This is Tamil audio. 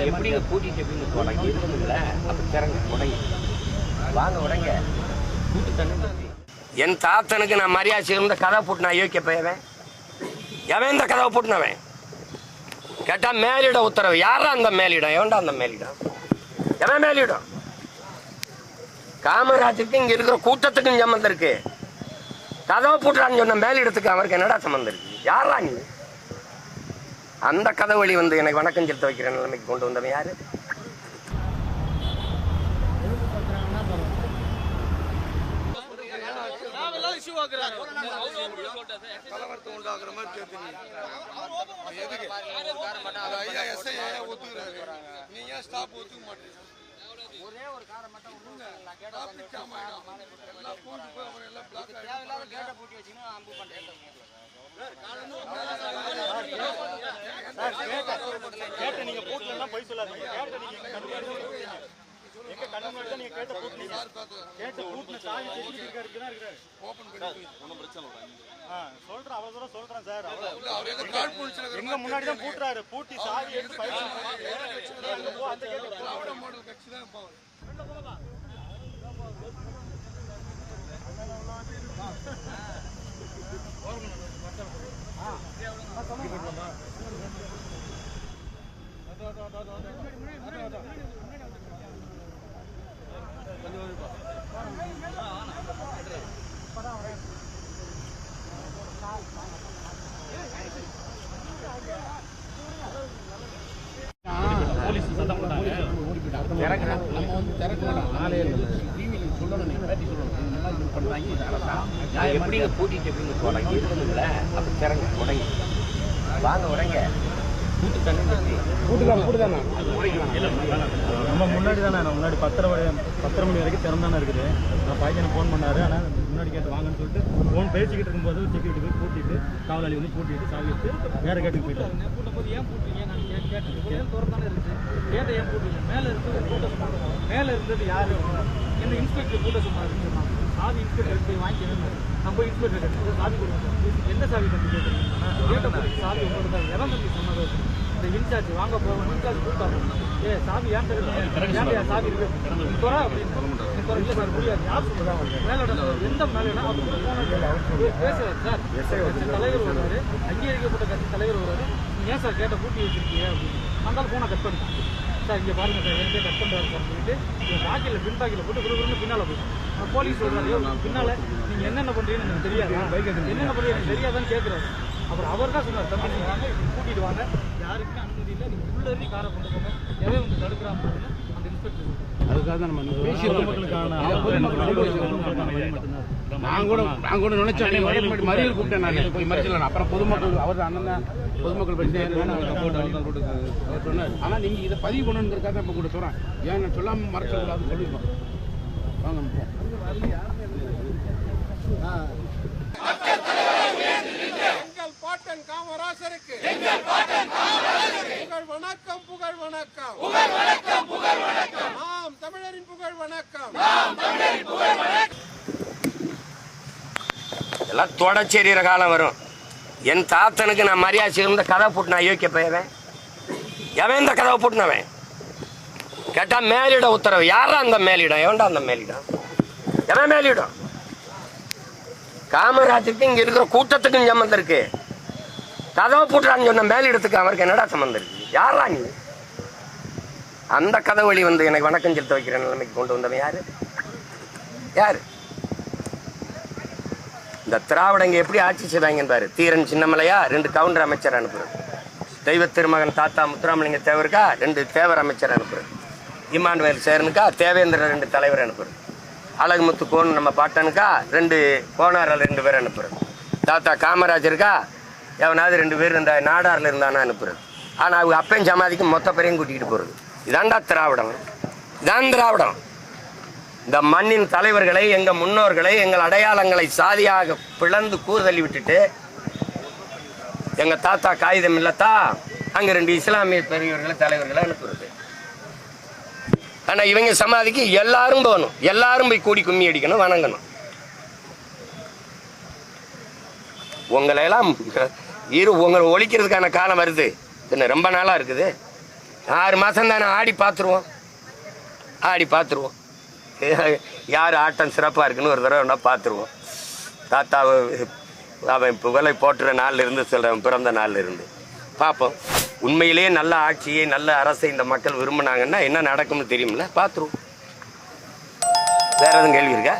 எப்படிங்க கூட்டிட்டு அப்படின்னு தொடங்கி இருக்குதுல்ல அப்படி திறங்க உடங்க. வாங்க உடங்க. கூட்டு தண்ணி என் தாத்தனுக்கு நான் மரியாதை இருந்த கதை போட்டு நான் யோக்கிய போயவன் எவன் இந்த கதவை போட்டுனவன்? கேட்டா மேலிட உத்தரவு. யாரா அந்த மேலிடம்? எவன்டா அந்த மேலிடம்? எவன் மேலிடம்? காமராஜுக்கு இங்க இருக்கிற கூட்டத்துக்கும் சம்மந்தம் இருக்கு. கதவை போட்டுறான்னு சொன்ன மேலிடத்துக்கு அவருக்கு என்னடா சம்மந்தம் இருக்கு? யாரா நீ? அந்த கதை வழி வந்து எனக்கு வணக்கம் செலுத்த வைக்கிற நிலைமைக்கு கொண்டு வந்தவன் யாரு ஒரே ஒரு காரை மட்டும். நான் கேட்ட. எல்லாம் போய் எல்லாம். தேவையில்லாத பூட்டி வச்சுன்னா அம்பு பண்றேன் கேட்ட நீங்க பூட்டலன்னா போய் சொல்லாதீங்க கேட்ட நீங்க எங்க கண்ணு முன்னாடி தான் நீங்க கேட்ட பூட்டலீங்க கேட்ட பூட்டின சாவி செக்யூரிட்டி ஆ சொல்றேன் அவ்வளவு தூரம் சொல்றேன் சார் அவர் எங்க முன்னாடி தான் பூட்டுறாரு பூட்டி சாவி எடுத்து பைப் போ அந்த கேட்டு மாடல் கட்சி தான் எப்படிங்க கூட்டிட்டு அப்படின்னு தொடங்கி இருக்குதுல்ல. அப்படி திறங்க உடங்க. வாங்க உடங்க. நம்ம முன்னாடி தானே நான் முன்னாடி பத்தரை மணி பத்தரை மணி வரைக்கும் திறந்தானே இருக்குது. நான் பையனை ஃபோன் பண்ணாரு. ஆனால் முன்னாடி கேட்டு வாங்கன்னு சொல்லிட்டு ஃபோன் பேசிக்கிட்டு இருக்கும்போது செக்யூரிட்டி போய் பூட்டிட்டு காவலாளி வந்து பூட்டிட்டு சாவி எடுத்து வேற கேட்டுக்கு போயிட்டாரு. போது ஏன் போட்டீங்க நான் கேட்டேன் திறந்தானே இருந்துச்சு கேட்டை ஏன் போட்டீங்க மேலே சொன்னாங்க. மேலே இருந்தது யார்? என்ன இன்ஸ்பெக்டர் கூட்ட சொன்னாங்க. சாவி இன்ஸ்பெக்டர் போய் வாங்கிக்கணும் நான் போய் இன்ஸ்பெக்டர் கிட்ட சாவி கொடுங்க எந்த சாவி தம்பி கேட்குறீங்க கேட்ட சாவி உங்களுக்கு தான் எவன் தம்பி சொன்னது இந்த இன்சார்ஜ் வாங்க போவோம் இன்சார்ஜ் கொடுத்தாரு ஏ சாவி ஏன் ஏன் சாவி இருக்கு அப்படின்னு நீ இல்லை சார் முடியாது யார் மேலோட எந்த மேலோட அவங்க பேசுறாரு சார் தலைவர் வருவாரு அங்கீகரிக்கப்பட்ட கட்சி தலைவர் வருவாரு ஏன் சார் கேட்ட பூட்டி வச்சிருக்கீங்க அப்படின்னு அந்த போனை கட் பண்ணிட்டான் சார் இங்க பாருங்க சார் எனக்கே கட் பண்றாரு சார் சொல்லிட்டு என் பாக்கியில் பின் பாக்கியில் போட்டு குடுக்குறன்னு பின்னால போயிட்டான் போலீஸ் சொல்றாரு "ஐயோ, பின்னால நீங்க என்னென்ன பண்றீங்கன்னு எனக்கு தெரியாது. என்னென்ன பண்றீங்க எனக்கு தெரியாதான்னு கேட்கிறாரு அப்புறம் அவர் தான் சொன்னார் தம்பி நீங்க வாங்க இப்படி கூட்டிட்டு வாங்க. யாருக்குமே அனுமதி இல்லை நீங்க உள்ள இருந்து காரை கொண்டு போங்க. எவன் வந்து தடுக்கிறான் அப்படின்னு அந்த இன்ஸ்பெக்டர் சொல்றாரு. அதுக்காக தான் நம்ம நான் கூட நான் கூட நினைச்சேன். மறியல் கூப்பிட்டேன். நான் போய் மறிச்சல அப்புறம் பொதுமக்கள் அவர் அண்ணன் தான். பொதுமக்கள் பிரச்சனை சொன்னார். ஆனா நீங்க இதை பதிவு பண்ணணுங்கிறதுக்காக இப்ப கூட சொல்றேன். ஏன் நான் சொல்லாம மறைச்சக்கூடாதுன்னு சொல்லிருக்கோம் வாங்க நம்ம போவோம். எங்கள் பாட்டன் காமராசருக்கு புகழ் வணக்கம் புகழ் வணக்கம் ஆம் தமிழரின் புகழ் வணக்கம் எல்லாம் தொடச்செறிகிற காலம் வரும். என் தாத்தனுக்கு நான் மரியாதை இருந்த கதை போட்டு நான் யோக்கிய போயவன் எவன் இந்த கதவை போட்டுனவன்? கேட்டால் மேலிட உத்தரவு. யாரா அந்த மேலிடம்? எவன்டா அந்த மேலிடம்? எவன் மேலிடம்? காமராஜருக்கு இங்கே இருக்கிற கூட்டத்துக்கும் சம்மந்தம் இருக்கு. கதவை போட்டுறான்னு சொன்ன மேலிடத்துக்கு அவருக்கு என்னடா சம்மந்தம் இருக்கு? யாரா நீ? அந்த கதை வழி வந்து எனக்கு வணக்கம் செலுத்த வைக்கிற நிலைமைக்கு கொண்டு வந்தவன் யாரு? யாரு? இந்த திராவிடங்க எப்படி ஆட்சி செய்வாங்கன்னு பாரு. தீரன் சின்னமலையா ரெண்டு கவுண்டர் அமைச்சர் அனுப்புறது. தெய்வ திருமகன் தாத்தா முத்துராமலிங்க தேவருக்கா ரெண்டு தேவர் அமைச்சர் அனுப்புறது. இமானுவேல் சேரனுக்கா? தேவேந்திர ரெண்டு தலைவர் அனுப்புறது. அழகுமுத்து கோன் நம்ம பாட்டனுக்கா? ரெண்டு கோனாரில் ரெண்டு பேர் அனுப்புறது. தாத்தா காமராஜருக்கா எவனாவது ரெண்டு பேர் இந்த நாடாரில் இருந்தானா அனுப்புறது. ஆனால் அவங்க அப்பையும் சமாதிக்கு மொத்த பேரையும் கூட்டிகிட்டு போகிறது இதான்டா திராவிடம். இதான் திராவிடம். இந்த மண்ணின் தலைவர்களை எங்கள் முன்னோர்களை எங்கள் அடையாளங்களை சாதியாக பிளந்து கூறுதலி விட்டுட்டு எங்கள் தாத்தா காகிதம் இல்லத்தா அங்கே ரெண்டு இஸ்லாமிய பெரியவர்களை தலைவர்களை அனுப்புறது. ஆனால் இவங்க சமாதிக்கு எல்லாரும் போகணும். எல்லாரும் போய் கூடி கும்மி அடிக்கணும் வணங்கணும். உங்களையெல்லாம் இரு உங்களை ஒழிக்கிறதுக்கான காலம் வருது. என்ன ரொம்ப நாளாக இருக்குது. ஆறு மாதம் தானே ஆடி பார்த்துருவோம். ஆடி பார்த்துருவோம். யார் ஆட்டம் சிறப்பாக இருக்குன்னு ஒரு தடவை வேணா பார்த்துருவோம். தாத்தாவை அவன் புகழை போட்டுற நாளில் இருந்து சொல்கிறேன் பிறந்த நாள்ல இருந்து பார்ப்போம். உண்மையிலேயே நல்ல ஆட்சியை நல்ல அரசை இந்த மக்கள் விரும்பினாங்கன்னா என்ன நடக்கும்னு தெரியுமில்ல பார்த்துருவோம். வேறு எதுவும் கேள்வி இருக்கா?